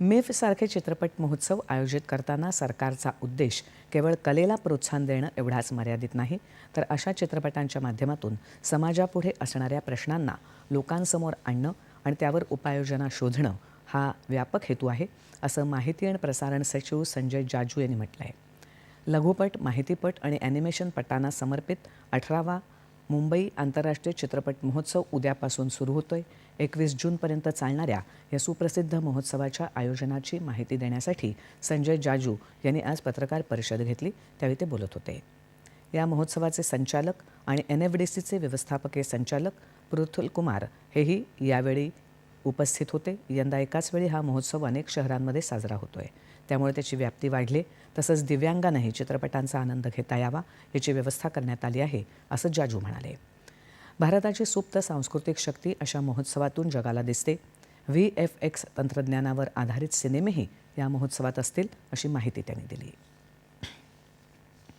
मेफसारखे चित्रपट महोत्सव आयोजित करताना सरकारचा उद्देश केवळ कलेला प्रोत्साहन देणं एवढाच मर्यादित नाही तर अशा चित्रपटांच्या माध्यमातून समाजापुढे असणाऱ्या प्रश्नांना लोकांसमोर आणणं आणि त्यावर उपाययोजना शोधणं हा व्यापक हेतू आहे असं माहिती आणि प्रसारण सचिव संजय जाजू यांनी म्हटलं आहे लघुपट माहितीपट आणि ॲनिमेशनपटांना समर्पित अठरावा मुंबई आंतरराष्ट्रीय चित्रपट महोत्सव उद्यापासून सुरू होतोय. एकवीस जूनपर्यंत चालणाऱ्या या सुप्रसिद्ध महोत्सवाच्या आयोजनाची माहिती देण्यासाठी संजय जाजू यांनी आज पत्रकार परिषद घेतली त्यावेळी ते बोलत होते. या महोत्सवाचे संचालक आणि एन एफ डी सीचे व्यवस्थापकीय संचालक पृथुल कुमार हेही यावेळी उपस्थित होते. यंदा एकाच वेळी हा महोत्सव अनेक शहरांमध्ये साजरा होतोय. त्यामुळे त्याची व्याप्ती वाढली. तसंच दिव्यांगांनाही चित्रपटांचा आनंद घेता यावा याची व्यवस्था करण्यात आली आहे असं जाजू म्हणाले. भारताची सुप्त सांस्कृतिक शक्ती अशा महोत्सवातून जगाला दिसते. व्ही एफ एक्स तंत्रज्ञानावर आधारित सिनेमेही या महोत्सवात असतील अशी माहिती त्यांनी दिली.